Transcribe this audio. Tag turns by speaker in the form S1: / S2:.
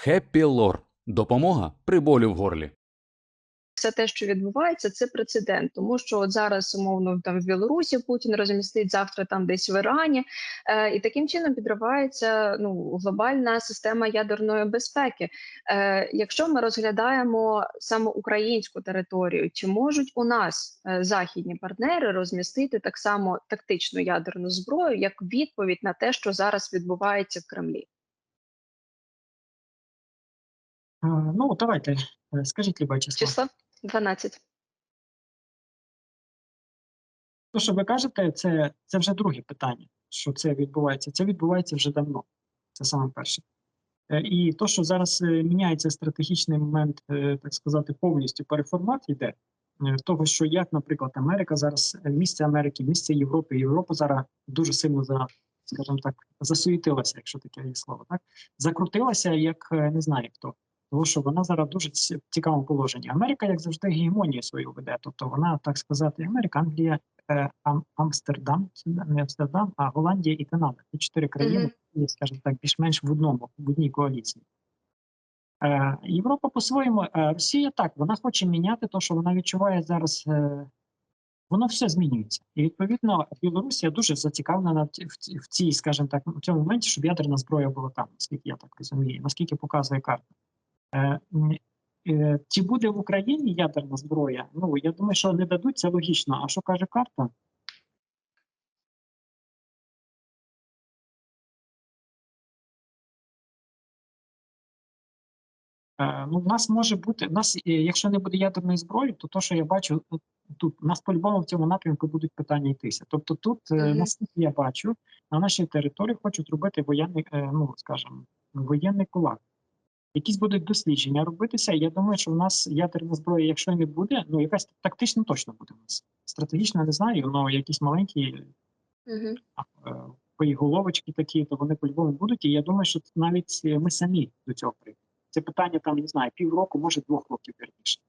S1: Хеппі лор. Допомога при болі в горлі.
S2: все те, що відбувається, це прецедент, тому що от зараз умовно там в Білорусі Путін розмістить завтра там десь в Ірані, е, і таким чином підривається ну глобальна система ядерної безпеки. Е, якщо ми розглядаємо саме українську територію, чи можуть у нас е, західні партнери розмістити так само тактичну ядерну зброю як відповідь на те, що зараз відбувається в Кремлі?
S3: А, Ну, давайте, е, скажіть, Люба число.
S2: Число 12.
S3: То, що ви кажете, це, це вже друге питання, що це відбувається. Це відбувається вже давно. Це саме перше. Е, І то, що зараз е, міняється стратегічний момент, е, так сказати, повністю переформат йде, е, того, що як, наприклад, Америка зараз, е, місце Америки, місце Європи, Європа зараз дуже сильно за, скажімо так, засуїтилася, якщо таке є слово, так закрутилася, як е, не знаю хто. Тому що вона зараз дуже в цікавому положенні. Америка, як завжди, гегемонію свою веде. Тобто вона, так сказати, Америка, Англія, е, Ам- Амстердам, не Амстердам, а Голландія і Канада. Це чотири країни, які, скажімо так, більш-менш в одному, в одній коаліції. Е, Європа по-своєму, е, Росія так, вона хоче міняти те, що вона відчуває зараз. Е, воно все змінюється. І відповідно Білорусія дуже зацікавлена в в в цій, скажімо так, в цьому моменті, щоб ядерна зброя була там, наскільки я так розумію, наскільки показує карта. Е, е, Чи буде в Україні ядерна зброя? Ну я думаю, що не дадуть, це логічно. А що каже карта? Е, Ну, в нас може бути, в нас, якщо не буде ядерної зброї, то то, що я бачу, тут у нас по-любому в цьому напрямку будуть питання йтися. Тобто, тут, е,
S2: Мгм.
S3: наскільки я бачу, на нашій території хочуть робити воєнний, ну скажімо, воєнний кулак. Якісь будуть дослідження робитися. Я думаю, що в нас ядерна зброя, якщо не буде, ну якась тактична точно буде в нас. Стратегічно не знаю, але якісь маленькі
S2: Угу.
S3: головочки такі, то вони по-любому будуть. І я думаю, що навіть е, ми самі до цього прийдемо. Це питання там не знаю, півроку, може двох років вірніше.